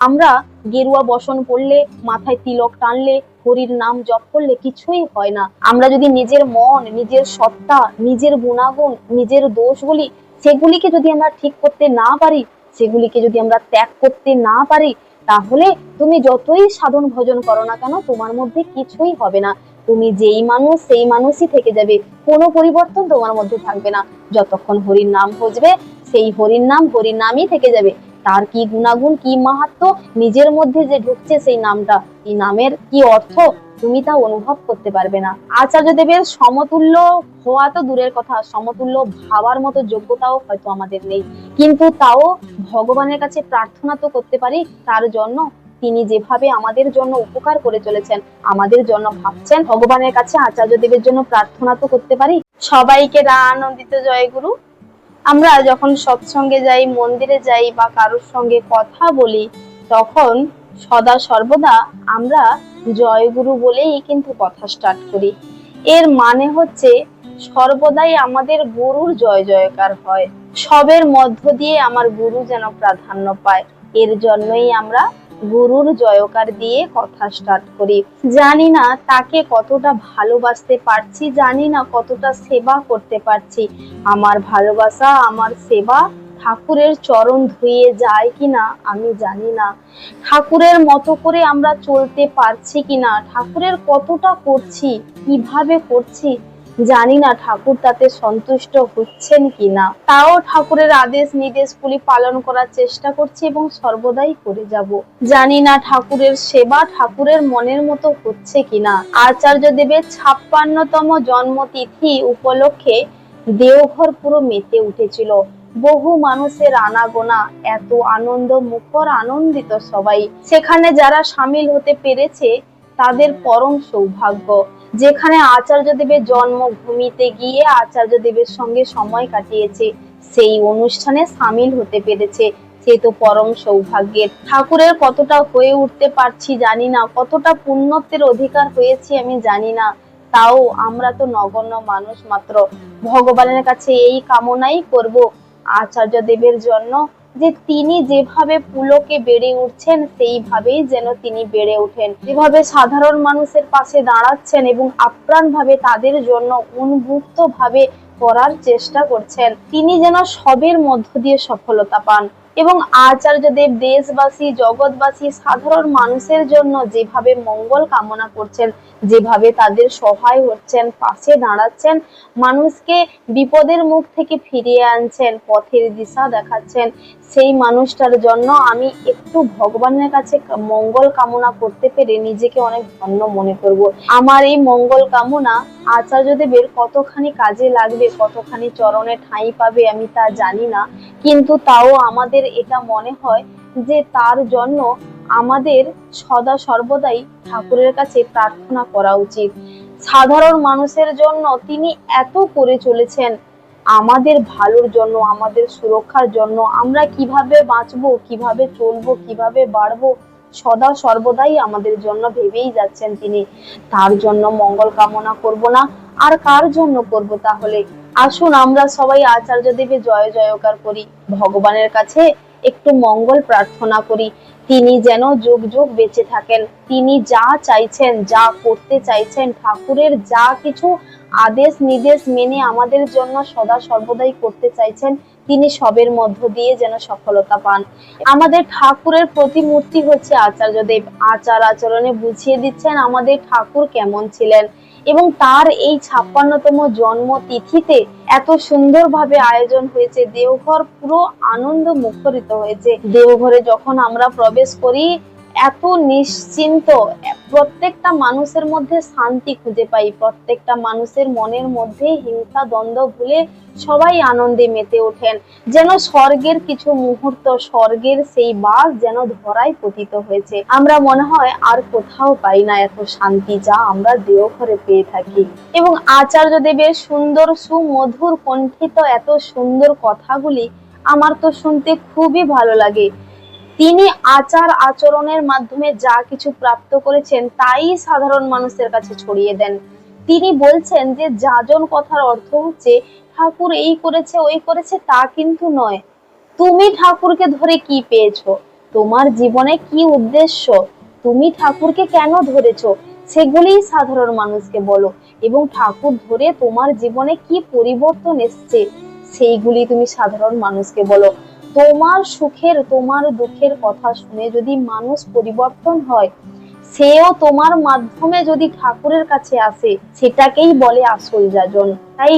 আমরা গেরুয়া বসন পড়লে মাথায় তিলক টানলে, হরির নাম জপ করলে কিছুই হয় না। আমরা যদি নিজের মন, নিজের সত্তা, নিজের গুণাগুণ, নিজের দোষগুলি, সেগুলিকে যদি আমরা ঠিক করতে না পারি, সেগুলিকে যদি আমরা ত্যাগ করতে না পারি, তাহলে তুমি যতই সাধন ভজন করো না কেন, তোমার মধ্যে কিছুই হবে না। তুমি যেই মানুষ, সেই মানুষই থেকে যাবে। কোনো পরিবর্তন তোমার মধ্যে থাকবে না। যতক্ষণ হরির নাম খুঁজবে সেই হরির নাম হরির নামই থেকে যাবে। তার কি গুণাগুণ, কি মাহাত্ম? নিজের মধ্যে যে ঢুকছে সেই নামটা, এই নামের কি অর্থ? তুমি তা অনুভব করতে পারবে না। আচার্য দেবের সমতুল্য হওয়া তো দূরের কথা, সমতুল্য ভাবার মতো যোগ্যতাও হয়তো আমাদের নেই। কিন্তু তাও ভগবানের কাছে প্রার্থনা তো করতে পারি, তার জন্য তিনি যেভাবে আমাদের জন্য উপকার করে চলেছেন, আমাদের জন্য ভাবছেন, ভগবানের কাছে আচার্য দেবের জন্য প্রার্থনা তো করতে পারি। সবাইকে রা আনন্দিত জয়গুরু আমরা যখন সৎসঙ্গে যাই, মন্দিরে যাই বা কারোর সঙ্গে কথা বলি, তখন সদা সর্বদা আমরা জয়গুরু বলেই কিন্তু কথা স্টার্ট করি। এর মানে হচ্ছে সর্বদাই আমাদের গুরুর জয় জয়কার হয়। সবের মধ্য দিয়ে আমার গুরু যেন প্রাধান্য পায়, এর জন্যই আমরা গুরুর জয়কার দিয়ে কথা স্টার্ট করি। জানি না তাকে কতটা ভালোবাসতে পারছি, জানি না কতটা সেবা করতে পারছি। আমার ভালোবাসা, আমার সেবা ঠাকুরের চরণ ধুয়ে যায় কিনা আমি জানি না। ঠাকুরের মতো করে আমরা চলতে পারছি কিনা, ঠাকুরের কতটা করছি, কীভাবে করছি জানি না ঠাকুর তাতে সন্তুষ্ট হচ্ছেন কিনা। তাও ঠাকুরের আদেশ নির্দেশগুলি পালন করার চেষ্টা করছি এবং সর্বদাই করে যাব। জানি না ঠাকুরের সেবা ঠাকুরের মনের মতো হচ্ছে কিনা। আচার্য দেবের ছাপ্পান্নতম জন্মতিথি উপলক্ষে দেওঘর পুরো মেতে উঠেছিল। বহু মানুষের আনাগোনা, এত আনন্দ, মুখর আনন্দিত সবাই। সেখানে যারা সামিল হতে পেরেছে, তাদের পরম সৌভাগ্য। যেখানে আচার্য দেবের জন্মভূমিতে গিয়ে আচার্য দেবের সঙ্গে সময় কাটিয়েছে, সেই অনুষ্ঠানে সামিল হতে পেরেছে। সে তো পরম সৌভাগ্যের। ঠাকুরের কতটা হয়ে উঠতে পারছি জানি না, কতটা পুণ্যত্বের অধিকার হয়েছি আমি জানি না। তাও আমরা তো নগণ্য মানুষ মাত্র। ভগবানের কাছে এই কামনাই করব আচার্য দেবের জন্য। যে তিনি যেভাবে পুলকে বেড়ে উঠছেন, সেইভাবেই যেন তিনি বেড়ে ওঠেন। যেভাবে সাধারণ মানুষের পাশে দাঁড়াচ্ছেন এবং আপ্রাণভাবে তাদের জন্য উন্মুক্তভাবে করার চেষ্টা করছেন, তিনি যেন সবের মধ্য দিয়ে সফলতা পান। এবং আচার্য দেব দেশবাসী, জগৎবাসী, সাধারণ মানুষের জন্য যেভাবে মঙ্গল কামনা করছেন, যেভাবে তাদের সহায় হচ্ছেন, পাশে দাঁড়াচ্ছেন, মানুষকে বিপদের মুখ থেকে ফিরিয়ে আনছেন, পথের দিশা দেখাচ্ছেন, সেই মানুষটার জন্য আমি একটু ভগবানের কাছে মঙ্গল কামনা করতে পেরে নিজেকে অনেক ধন্য মনে করব। আমার এই মঙ্গল কামনা আচার্য দেবের কতখানি কাজে লাগবে, কতখানি চরণে ঠাঁই পাবে আমি তা জানি না। কিন্তু তাও আমাদের এটা মনে হয় যে তার জন্য আমাদের সদা সর্বদাই ঠাকুরের কাছে প্রার্থনা করা উচিত। সাধারণ মানুষের জন্য তিনি এত করে চলেছেন। আমাদের ভালোর জন্য, আমাদের সুরক্ষার জন্য আমরা কীভাবে বাঁচবো, কীভাবে চলবো, কীভাবে বাড়বো, সদা সর্বদাই আমাদের জন্য ভেবেই যাচ্ছেন তিনি। তার জন্য মঙ্গল কামনা করব না। আর কার জন্য করব তাহলে? আসুন, আমরা সবাই আচার্য দেবে জয় জয়কার করি। ভগবানের কাছে একটু মঙ্গল প্রার্থনা করি। তিনি যেন যুগ যুগ বেঁচে থাকেন। তিনি যা চাইছেন, যা করতে চাইছেন, ঠাকুরের যা কিছু আদেশ নির্দেশ মেনে আমাদের জন্য সদা সর্বদাই করতে চাইছেন, তিনি সবের মধ্য দিয়ে যেন সফলতা পান। আমাদের ঠাকুরের প্রতিমূর্তি হচ্ছে আচার্য দেব। আচার আচরণে বুঝিয়ে দিচ্ছেন আমাদের ঠাকুর কেমন ছিলেন। এবং তার এই ছাপ্পান্নতম জন্ম তিথিতে এত সুন্দরভাবে আয়োজন হয়েছে, দেওঘর পুরো আনন্দ মুখরিত হয়েছে। দেওঘরে যখন আমরা প্রবেশ করি এত নিশ্চিন্ত, প্রত্যেকটা মানুষের মধ্যে শান্তি খুঁজে পাই, প্রত্যেকটা মানুষের মনের মধ্যে হিংসা, দ্বন্দ্ব ভুলে সবাই আনন্দে মেতে ওঠেন। যেন স্বর্গের কিছু মুহূর্ত, স্বর্গের সেই বাস যেন ধরায় পতিত হয়েছে। আমরা মনে হয় আর কোথাও পাই না এত শান্তি যা আমরা দেওঘরে পেয়ে থাকি। এবং আচার্য দেবের সুন্দর, সুমধুর কণ্ঠিত এত সুন্দর কথাগুলি আমার তো শুনতে খুবই ভালো লাগে। তিনি আচার আচরণের মাধ্যমে যা কিছু প্রাপ্ত করেছেন, তাই সাধারণ মানুষের কাছে ছড়িয়ে দেন। তিনি বলছেন যে, যাজন কথার অর্থ হচ্ছে, ঠাকুর এই করেছে, ওই করেছে, তা কিন্তু নয়। তুমি ঠাকুরকে ধরে কি পেয়েছ? তোমার জীবনে কি উদ্দেশ্য? তুমি ঠাকুরকে কেন ধরেছো? সেগুলিই সাধারণ মানুষকে বলো। এবং ঠাকুর ধরে তোমার জীবনে কি পরিবর্তন এসছে, সেইগুলি তুমি সাধারণ মানুষকে বলো। তোমার সুখের, তোমার দুঃখের কথা শুনে যদি মানুষ পরিবর্তন হয়, সেও তোমার মাধ্যমে যদি ঠাকুরের কাছে আসে, সেটাকেই বলে আসল যাজন। তাই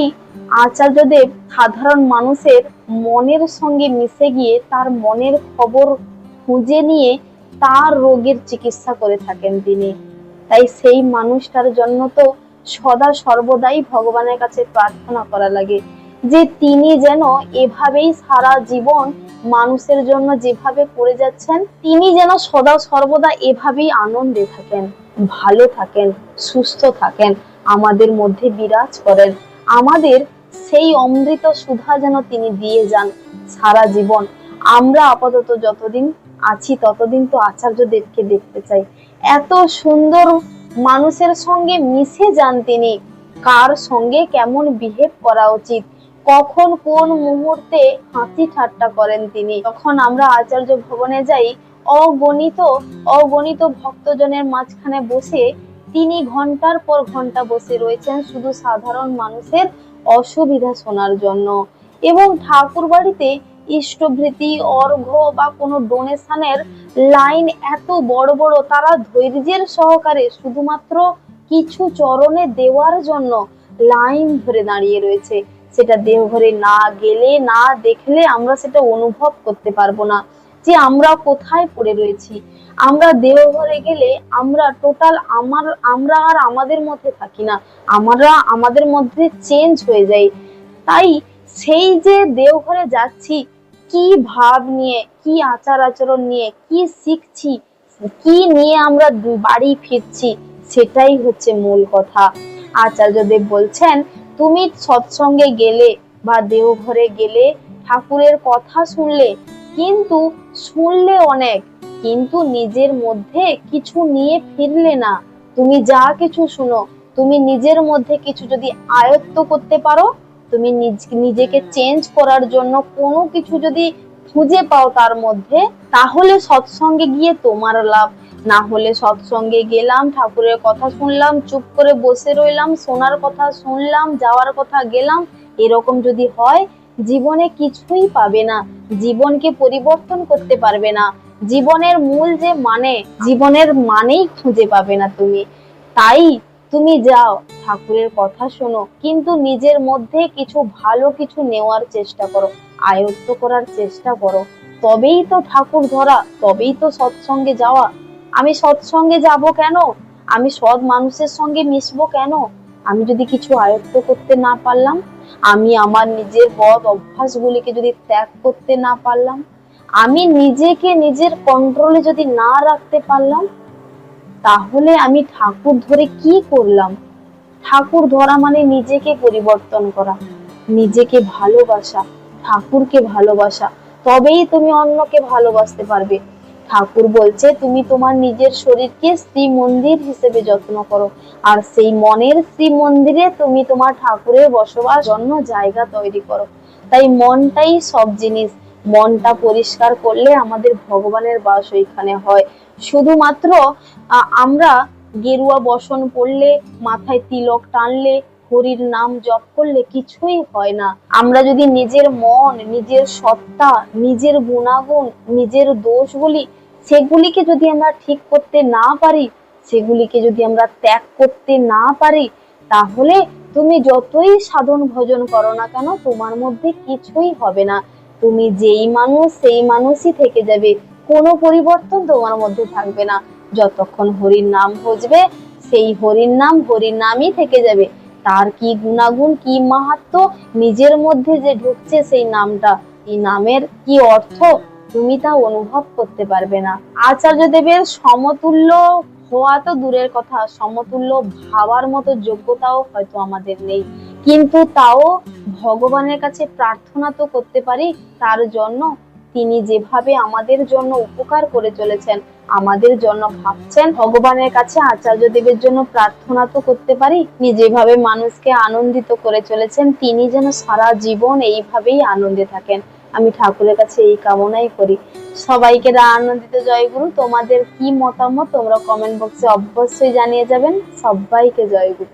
আচার্যদেব সাধারণ মানুষের মনের সঙ্গে মিশে গিয়ে তার মনের খবর খুঁজে নিয়ে তার রোগের চিকিৎসা করে থাকেন তিনি। তাই সেই মানুষটার জন্য তো সদা সর্বদাই ভগবানের কাছে প্রার্থনা করা লাগে। যে তিনি যেন এভাবেই সারা জীবন মানুষের জন্য যেভাবে করে যাচ্ছেন, তিনি যেন সদা সর্বদা এভাবেই আনন্দে থাকেন, ভালো থাকেন, সুস্থ থাকেন, আমাদের মধ্যে বিরাজ করেন। আমাদের সেই অমৃত সুধা যেন তিনি দিয়ে যান সারা জীবন। আমরা আপাতত যতদিন আছি, ততদিন তো আচার্য দেবকে দেখতে চাই। এত সুন্দর মানুষের সঙ্গে মিশে যান তিনি। কার সঙ্গে কেমন বিহেভ করা উচিত? কখন কোন মুহূর্তে হাসি ঠাট্টা করেন তিনি? তখন আমরা আচার্য ভবনে যাই, অগণিত অগণিত ভক্তজনের মাঝখানে বসে তিনি ঘণ্টার পর ঘণ্টা বসে রয়েছেন শুধু সাধারণ মানুষের অসুবিধা শোনার জন্য। এবং ঠাকুর বাড়িতে ইষ্টভৃতি অর্ঘ বা কোনো ডোনেশনের লাইন এত বড় বড়, তারা ধৈর্যের সহকারে শুধুমাত্র কিছু চরণে দেওয়ার জন্য লাইন ধরে দাঁড়িয়ে রয়েছে। সেটা দেওঘরে না গেলে, না দেখলে আমরা সেটা অনুভব করতে পারব না যে আমরা কোথায় পড়ে রয়েছি। আমরা দেওঘরে গেলে আমরা টোটাল আমার, আমরা আর আমাদের মধ্যে থাকি না। আমরা আমাদের মধ্যে চেঞ্জ হয়ে যাই। তাই সেই যে দেওঘরে যাচ্ছি, কি ভাব নিয়ে, কি আচার আচরণ নিয়ে, কি শিখছি, কি নিয়ে আমরা বাড়ি ফিরছি, সেটাই হচ্ছে মূল কথা। আচার্য দেব বলছেন তুমি সৎসঙ্গে গেলে বা দেওঘরে গেলে ঠাকুরের কথা শুনলে কিন্তু শুনলে অনেক, কিন্তু নিজের মধ্যে কিছু নিয়ে ফিরলে না। তুমি যা কিছু শুনো, তুমি নিজের মধ্যে কিছু যদি আয়ত্ত করতে পারো, তুমি নিজ- নিজেকে চেঞ্জ করার জন্য কোনো কিছু যদি খুঁজে পাও তার মধ্যে, তাহলে সৎসঙ্গে গিয়ে তোমার লাভ না হলে সৎসঙ্গে গেলাম, ঠাকুরের কথা শুনলাম, চুপ করে বসে রইলাম শোনার কথা শুনলাম, যাওয়ার কথা গেলাম, এরকম যদি হয়, জীবনে কিছুই পাবে না, জীবনকে পরিবর্তন করতে পারবে না, জীবনের মূল যে মানে জীবনের মানেই খুঁজে পাবে না তুমি। তাই তুমি যাও, ঠাকুরের কথা শোনো, কিন্তু নিজের মধ্যে কিছু ভালো কিছু নেওয়ার চেষ্টা করো, আয়ত্ত করার চেষ্টা করো। তবেই তো ঠাকুর ধরা, তবেই তো সৎসঙ্গে যাওয়া আমি সৎসঙ্গে যাব কেন? আমি সৎ মানুষের সঙ্গে মিশবো কেন? আমি যদি কিছু আয়ত্ত করতে না পারলাম, আমি আমার নিজের বদ অভ্যাসগুলিকে যদি ত্যাগ করতে না পারলাম, আমি নিজেকে নিজের কন্ট্রোলে যদি না রাখতে পারলাম, তাহলে আমি ঠাকুর ধরে কি করলাম? ঠাকুর ধরা মানে নিজেকে পরিবর্তন করা, নিজেকে ভালোবাসা, ঠাকুরকে ভালোবাসা। তবেই তুমি অন্যকে ভালোবাসতে পারবে। ঠাকুর বলছে, তুমি তোমার নিজের শরীরকে শ্রী মন্দির হিসেবে যত্ন করো। আর সেই মনের শ্রী মন্দিরে তুমি তোমার ঠাকুরের বসবাস জন্য জায়গা তৈরি করো। তাই মনটাই সব জিনিস। মনটা পরিষ্কার করলে আমাদের ভগবানের বাস ওইখানে হয়। শুধুমাত্র আমরা গেরুয়া বসন পড়লে মাথায় তিলক টানলে, হরির নাম জপ করলে কিছুই হয় না। আমরা যদি নিজের মন, নিজের সত্তা, নিজের গুণাগুণ, নিজের দোষগুলি সেগুলিকে যদি আমরা ঠিক করতে না পারি, সেগুলিকে যদি আমরা ত্যাগ করতে না পারি, তাহলে তুমি যতই সাধন ভজন করো না কেন, তোমার মধ্যে কিছুই হবে না। তুমি যেই মানুষ, সেই মানুষই থেকে যাবে। কোনো পরিবর্তন তোমার মধ্যে থাকবে না। যতক্ষণ হরির নাম ভজবে, সেই হরির নাম হরির নামই থেকে যাবে। তার কি গুণাগুণ, কি মাহাত্ম নিজের মধ্যে যে ঢুকছে সেই নামটা, এই নামের কি অর্থ? তুমি তা অনুভব করতে পারবে না। আচার্য দেবের সমতুল্য হওয়া তো দূরের কথা, সমতুল্য ভাবার মতো যোগ্যতাও হয়তো আমাদের নেই। কিন্তু তাও ভগবানের কাছে প্রার্থনা তো করতে পারি, তার জন্য তিনি যেভাবে আমাদের জন্য উপকার করে চলেছেন, আমাদের জন্য ভাবছেন, ভগবানের কাছে আচার্য দেবের জন্য প্রার্থনা তো করতে পারি, তিনি যেভাবে মানুষকে আনন্দিত করে চলেছেন, তিনি যেন সারা জীবন এইভাবেই আনন্দে থাকেন। আমি ঠাকুরের কাছে এই কামনাই করি। সবাইকে আনন্দিত জয়গুরু তোমাদের কি মতামত তোমরা কমেন্ট বক্সে অবশ্যই জানিয়ে যাবেন। সবাইকে জয়গুরু